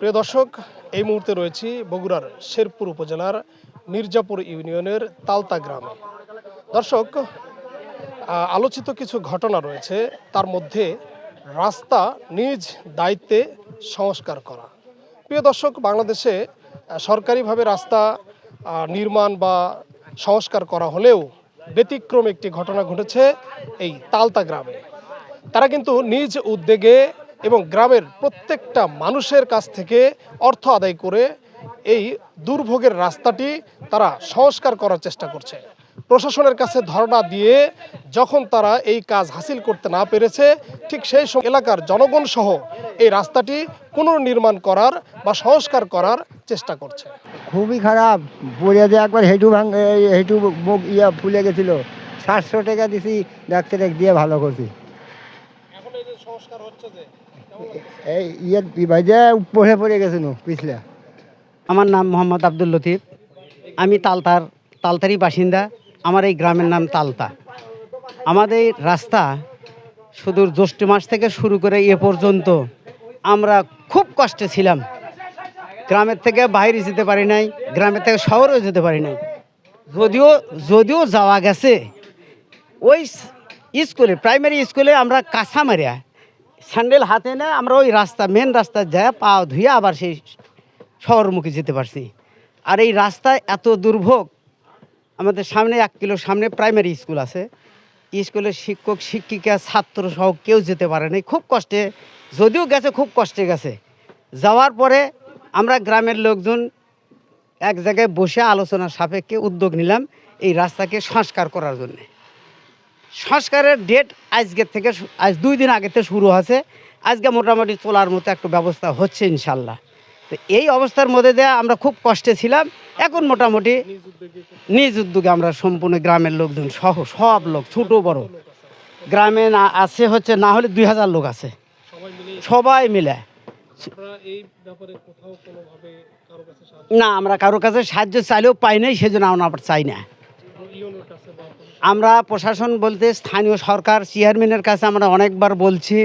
প্রিয় দর্শক, এই মুহূর্তে রয়েছি বগুড়ার শেরপুর উপজেলার মির্জাপুর ইউনিয়নের তালতা গ্রামে। দর্শক আলোচিত কিছু ঘটনা রয়েছে, তার মধ্যে রাস্তা নিজ দায়িত্বে সংস্কার করা। প্রিয় দর্শক, বাংলাদেশে সরকারিভাবে রাস্তা নির্মাণ বা সংস্কার করা হলেও ব্যতিক্রম একটি ঘটনা ঘটেছে এই তালতা গ্রামে। তারা কিন্তু নিজ উদ্যোগে এবং গ্রামের প্রত্যেকটা মানুষের কাছ থেকে অর্থ আদায় করে এই দুর্ভোগের রাস্তাটি তারা সংস্কার করার চেষ্টা করছে। প্রশাসনের কাছে ধর্ণা দিয়ে যখন তারা এই কাজ হাসিল করতে না পেরেছে, ঠিক সেই সময় এলাকার জনগণ সহ এই রাস্তাটি পুনর্নির্মাণ করার বা সংস্কার করার চেষ্টা করছে। খুবই খারাপ। পড়ে দিয়ে একবার হেঁটু ভাঙ হেঁটু ইয়া ফুলে গেছিল। সাতশো টাকা দিছি, ডাক্তার দিয়ে ভালো করছি। এই যে সংস্কার হচ্ছে যে এই ভাইজে পড়ে আমার নাম মোহাম্মদ আব্দুল লতিফ। আমি তালতার তালতারই বাসিন্দা। আমার এই গ্রামের নাম তালতা। আমাদের রাস্তা সুদূর জ্যৈষ্ঠ মাস থেকে শুরু করে এ পর্যন্ত আমরা খুব কষ্টে ছিলাম। গ্রামের থেকে বাইরে যেতে পারি নাই গ্রামের থেকে শহরেও যেতে পারি নাই। যদিও যদিও যাওয়া গেছে ওই স্কুলে প্রাইমারি স্কুলে আমরা কাঁচা মারিয়া। স্যান্ডেল হাতে না আমরা ওই রাস্তা মেন রাস্তা যায় পা ধুয়ে আবার সেই শহরমুখী যেতে পারছি। আর এই রাস্তায় এত দুর্ভোগ, আমাদের সামনে এক কিলো সামনে প্রাইমারি স্কুল আছে। স্কুলের শিক্ষক, শিক্ষিকা, ছাত্র সহ কেউ যেতে পারে নাই। খুব কষ্টে, যদিও গেছে, খুব কষ্টে গেছে। যাওয়ার পরে আমরা গ্রামের লোকজন এক জায়গায় বসে আলোচনার সাপেক্ষে উদ্যোগ নিলাম এই রাস্তাকে সংস্কার করার জন্যে। সংস্কারের ডেট আজকের থেকে আজ দুই দিন আগে থেকে শুরু আছে আজকে মোটামুটি চলার মতো একটা ব্যবস্থা হচ্ছে ইনশাল্লাহ। তো এই অবস্থার মধ্যে দিয়ে আমরা খুব কষ্টে ছিলাম। এখন মোটামুটি নিজ উদ্যোগে আমরা সম্পূর্ণ গ্রামের লোকজন সহ সব লোক, ছোট বড়। গ্রামে না আছে হচ্ছে, না হলে দুই হাজার লোক আছে। সবাই মিলে। না, আমরা কারও কাছে সাহায্য চাইলেও পাই নাই, সেজন্য আমরা চাই না। আমরা প্রশাসন বলতে স্থানীয় সরকার চেয়ারম্যানের কাছে আমরা অনেকবার বলছি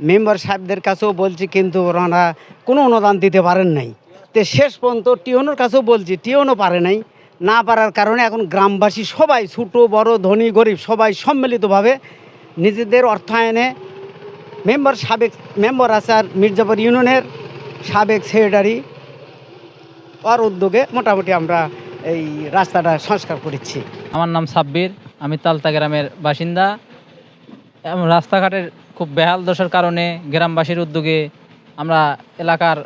মেম্বার সাহেবদের কাছেও বলছি, কিন্তু ওনারা কোনো অনুদান দিতে পারেন নাই। তো শেষ পর্যন্ত টিওনোর কাছেও বলছি টিওনও পারে নাই। না পারার কারণে এখন গ্রামবাসী সবাই, ছোটো, বড়, ধনী, গরিব, সবাই সম্মিলিতভাবে নিজেদের অর্থায়নে মেম্বার সাবেক মেম্বার আছে আর মির্জাপুর ইউনিয়নের সাবেক সেক্রেটারি ওর উদ্যোগে মোটামুটি আমরা এই রাস্তাটা সংস্কার করেছি। আমার নাম সাব্বির, আমি তালতা গ্রামের বাসিন্দা। রাস্তাঘাটের খুব বেহাল দশার কারণে গ্রামবাসীর উদ্যোগে আমরা এলাকার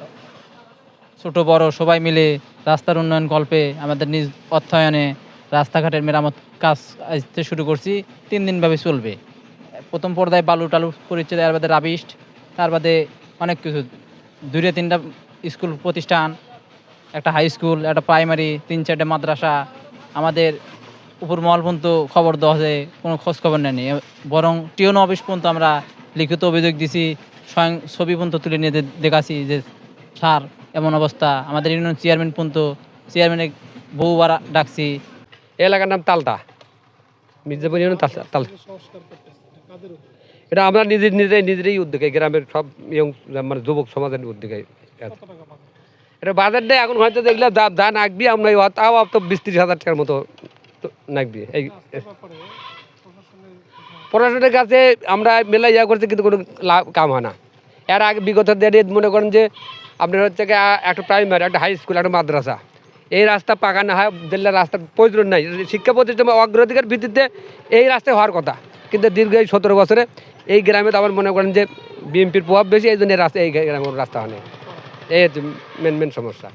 ছোট, বড় সবাই মিলে রাস্তার উন্নয়ন কল্পে আমাদের নিজ অর্থায়নে রাস্তাঘাটের মেরামত কাজ আসতে শুরু করছি। তিন দিনভাবে চলবে। প্রথম পর্দায় বালু টালু পরিচয় তার বাদে রাবিস্ট তার বাদে অনেক কিছু। দুইটা তিনটা স্কুল প্রতিষ্ঠান একটা হাই স্কুল একটা প্রাইমারি তিন চারটে মাদ্রাসা আমাদের উপর মহল পর্যন্ত খবর দেওয়া হয়েছে কোনো খোঁজ খবর নেয়নি বরং টিওন অফিস পর্যন্ত আমরা লিখিত অভিযোগ দিছি স্বয়ং ছবি পর্যন্ত তুলে নিয়ে দেখাছি যে স্যার এমন অবস্থা আমাদের ইউনিয়ন চেয়ারম্যান পর্যন্ত চেয়ারম্যানে বহুবার ডাকছি এই এলাকার নাম তালতা মির্জাপুর ইউনিয়ন তালতা তাল এটা কাদের উদ্যোগে? এটা আমরা নিজের নিজেরাই নিজেরাই উদ্যোগে গ্রামের সব ইয়ং মানে যুবক সমাজের উদ্যোগে? এটা বাজার বাজারটা এখন হয়তো দেখলে যা যা নাকবি, আমরা তাও তো বিশ ত্রিশ হাজার টাকার মতো নাকবি। এই প্রশাসনের কাছে আমরা মেলা ইয়া করছি, কিন্তু কোনো লাভ কাম হয় না। এর আগে বিগত দিনে মনে করেন যে আপনার হচ্ছে গিয়ে একটা প্রাইমারি একটা হাই স্কুল একটা মাদ্রাসা। এই রাস্তা পাকা না হয় দিল্লার রাস্তার প্রয়োজন নাই। শিক্ষা প্রতিষ্ঠান অগ্রাধিকার ভিত্তিতে এই রাস্তায় হওয়ার কথা। কিন্তু দীর্ঘ এই সতেরো বছরে এই গ্রামে তো আমার মনে করেন যে বিএনপির প্রভাব বেশি, এই জন্য রাস্তা এই গ্রামের রাস্তা হয়। এই মেন মেন সমস্যা